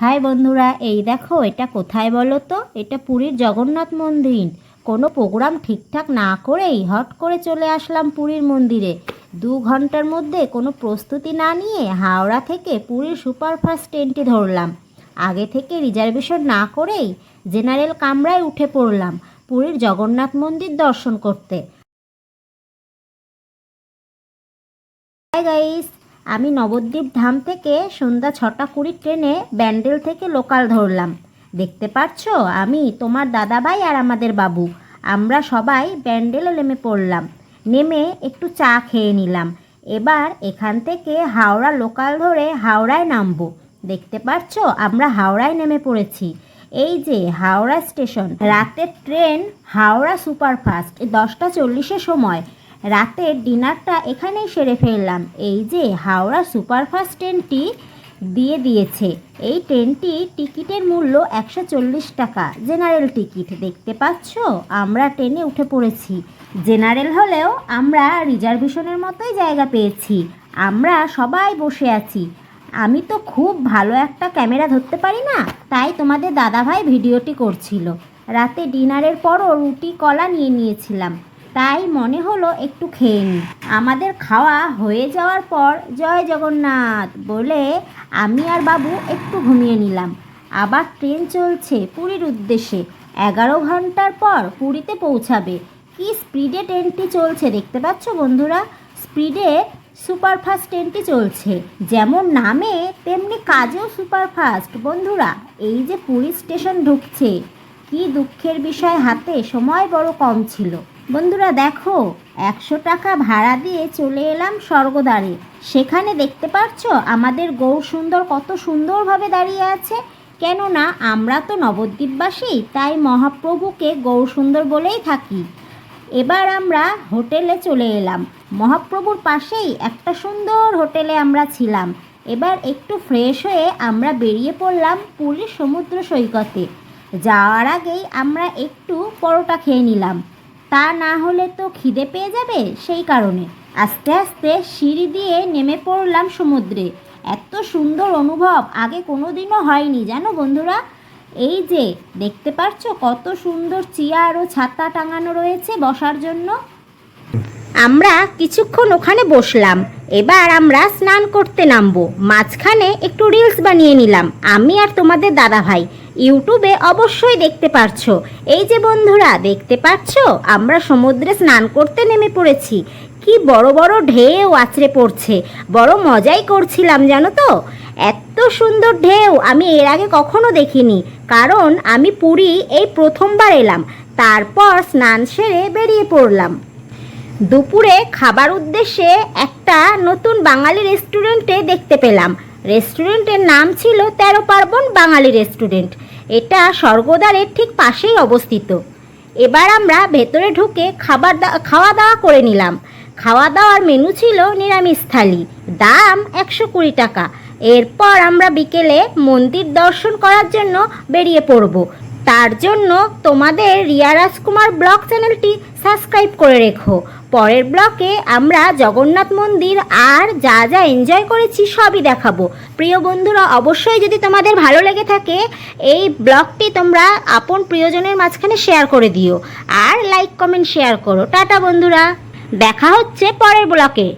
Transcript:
High বন্ধুরা, এই দেখো, এটা কোথায় বলো তো? এটা পুরীর জগন্নাথ মন্দির। কোনো প্রোগ্রাম ঠিকঠাক না করেই হট করে চলে আসলাম পুরীর মন্দিরে। দু ঘণ্টার মধ্যে কোনো প্রস্তুতি না নিয়ে হাওড়া থেকে পুরীর সুপারফাস্ট ট্রেনটি ধরলাম। আগে থেকে রিজার্ভেশন না করেই জেনারেল কামরায় উঠে পড়লাম পুরীর জগন্নাথ মন্দির দর্শন করতে। গাইস আমি নবদ্বীপ ধাম থেকে সন্ধ্যা ছটা কুড়ি ট্রেনে ব্যান্ডেল থেকে লোকাল ধরলাম। দেখতে পাচ্ছো আমি, তোমার দাদাভাই আর আমাদের বাবু। আমরা সবাই ব্যান্ডেলে নেমে পড়লাম। নেমে একটু চা খেয়ে নিলাম। এবার এখান থেকে হাওড়া লোকাল ধরে হাওড়ায় নামবো। দেখতে পাচ্ছো আমরা হাওড়ায় নেমে পড়েছি। এই যে হাওড়া স্টেশন। রাতের ট্রেন হাওড়া সুপারফাস্ট, দশটা চল্লিশের সময়। রাতের ডিনারটা এখানেই সেরে ফেললাম। এই যে হাওড়া সুপারফাস্ট ট্রেনটি দিয়ে দিয়েছে। এই ট্রেনটি টিকিটের মূল্য একশো চল্লিশ টাকা। জেনারেল টিকিট, দেখতে পাচ্ছ? আমরা ট্রেনে উঠে পড়েছি। জেনারেল হলেও আমরা রিজার্ভেশনের মতোই জায়গা পেয়েছি। আমরা সবাই বসে আছি। আমি তো খুব ভালো একটা ক্যামেরা ধরতে পারি না, তাই তোমাদের দাদাভাই ভিডিওটি করছিল। রাতে ডিনারের পরও রুটি, কলা নিয়ে নিয়েছিলাম। তাই মনে হলো একটু খেয়ে নিই আমাদের খাওয়া হয়ে যাওয়ার পর, জয় জগন্নাথ বলে আমি আর বাবু একটু ঘুমিয়ে নিলাম। আবার ট্রেন চলছে পুরীর উদ্দেশ্যে। এগারো ঘণ্টার পর পুরীতে পৌঁছাবে। কি স্পিডে ট্রেনটি চলছে দেখতে পাচ্ছ বন্ধুরা? স্পিডে সুপারফাস্ট ট্রেনটি চলছে। যেমন নামে, তেমনি কাজেও সুপারফাস্ট। বন্ধুরা, এই যে পুরী স্টেশন ঢুকছে, কি দুঃখের বিষয়, হাতে সময় বড় কম ছিল। বন্ধুরা দেখো, একশো টাকা ভাড়া দিয়ে চলে এলাম স্বর্গদ্বারে। সেখানে দেখতে পাচ্ছ আমাদের গৌর সুন্দর কত সুন্দরভাবে দাঁড়িয়ে আছে। কেননা, আমরা তো নবদ্বীপবাসী, তাই মহাপ্রভুকে গৌর সুন্দর বলেই থাকি। এবার আমরা হোটেলে চলে এলাম। মহাপ্রভুর পাশেই একটা সুন্দর হোটেলে আমরা ছিলাম। এবার একটু ফ্রেশ হয়ে আমরা বেরিয়ে পড়লাম পুরীর সমুদ্র সৈকতে। যাওয়ার আগেই আমরা একটু পরোটা খেয়ে নিলাম। তা না হলে তো খিদে পেয়ে যাবে সেই কারণে। আস্তে আস্তে সিঁড়ি দিয়ে নেমে পড়লাম সমুদ্রে। এত সুন্দর অনুভব আগে কোনো দিনও হয়নি, জানো বন্ধুরা? এই যে, দেখতে পাচ্ছ কত সুন্দর চেয়ার ও ছাতা টাঙানো রয়েছে বসার জন্য? আমরা কিছুক্ষণ ওখানে বসলাম। এবার আমরা স্নান করতে নামবো। মাঝখানে একটু রিলস বানিয়ে নিলাম। আমি আর তোমাদের দাদা ভাই ইউটিউবে অবশ্যই দেখতে পারছ। এই যে বন্ধুরা, দেখতে পাচ্ছো আমরা সমুদ্রে স্নান করতে নেমে পড়েছি। কি বড় বড় ঢেউ আছড়ে পড়ছে। বড় মজাই করছিলাম, জানো তো? এত সুন্দর ঢেউ আমি এর আগে কখনো দেখিনি। কারণ আমি পুরী এই প্রথমবার এলাম। তারপর স্নান সেরে বেরিয়ে পড়লাম। দুপুরে খাবার উদ্দেশ্যে একটা নতুন বাঙালি রেস্টুরেন্টে দেখতে পেলাম। রেস্টুরেন্টের নাম ছিল তেরো পার্বণ বাঙালি রেস্টুরেন্ট। এটা স্বর্গদ্বারের ঠিক পাশেই অবস্থিত। এবার আমরা ভেতরে ঢুকে খাবার খাওয়া দাওয়া করে নিলাম। খাওয়া দাওয়ার মেনু ছিল নিরামিষ থালি। দাম একশো কুড়ি টাকা। এরপর আমরা বিকেলে মন্দির দর্শন করার জন্য বেরিয়ে পড়ব। তার জন্য তোমাদের রিয়া রাজকুমার ব্লগ চ্যানেলটি সাবস্ক্রাইব করে রেখো। পরের ব্লকে আমরা জগন্নাথ মন্দির আর যা যা এনজয় করেছি সবই দেখাবো। প্রিয় বন্ধুরা, অবশ্যই যদি তোমাদের ভালো লেগে থাকে, এই ব্লগটি তোমরা আপন প্রিয়জনের মাঝখানে শেয়ার করে দিও। আর লাইক কমেন্ট শেয়ার করো। টাটা বন্ধুরা। দেখা হচ্ছে পরের ব্লকে।